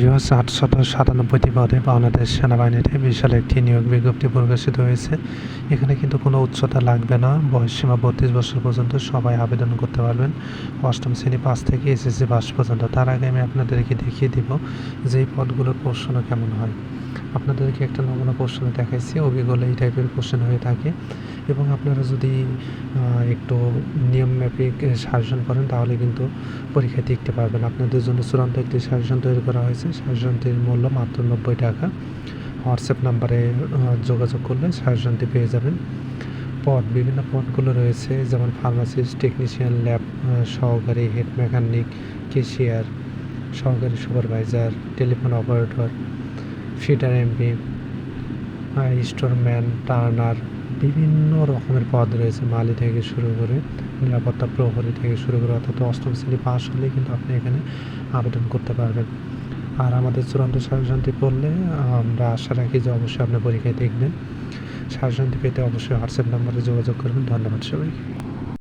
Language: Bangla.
ভিওস আটশত সাতানব্বইটি পদে বাংলাদেশ সেনাবাহিনীতে বিশাল একটি নিয়োগ বিজ্ঞপ্তি প্রকাশিত হয়েছে। এখানে কিন্তু কোনো উচ্চতা লাগবে না। বয়স সীমা বত্রিশ বছর পর্যন্ত সবাই আবেদন করতে পারবেন। অষ্টম শ্রেণি পাস থেকে এসএসসি পাস পর্যন্ত। তার আগে আমি আপনাদেরকে দেখিয়ে দিব যে এই পদগুলোর প্রশ্ন কেমন হয়। আপনাদেরকে একটা নমুনা প্রশ্ন দেখাইছি। অভিজ্ঞতা এই টাইপের কোশ্চেন হয়ে থাকে। এবং আপনারা যদি একটু নিয়ম মাফিক সাজেশন করেন, তাহলে কিন্তু পরীক্ষায় টিকতে পারবেন। আপনাদের জন্য চূড়ান্ত একটি সাজেশন তৈরি করা হয়েছে। সাজেশনটির মূল্য মাত্র নব্বই টাকা। হোয়াটসঅ্যাপ নাম্বারে যোগাযোগ করলে সাজেশনটি পেয়ে যাবেন। পদ, বিভিন্ন পদগুলো রয়েছে। যেমন ফার্মাসিস্ট টেকনিশিয়ান ল্যাব সহকারী হেড মেকানিক কেশিয়ার সহকারী supervisor telephone operator fitter MP storeman turner বিভিন্ন রকমের পদ রয়েছে মালি থেকে শুরু করে, নিরাপত্তা প্রহরী থেকে শুরু করে, অর্থাৎ অষ্টম শ্রেণি পাস হলে কিন্তু আপনি এখানে আবেদন করতে পারবেন। আর আমাদের চূড়ান্ত সাজেশনটি পড়লে আমরা আশা রাখি যে অবশ্যই আপনি পরীক্ষায় দেখবেন। সাজেশনটি পেতে অবশ্যই হোয়াটসঅ্যাপ নাম্বারে যোগাযোগ করবেন। ধন্যবাদ সবাইকে।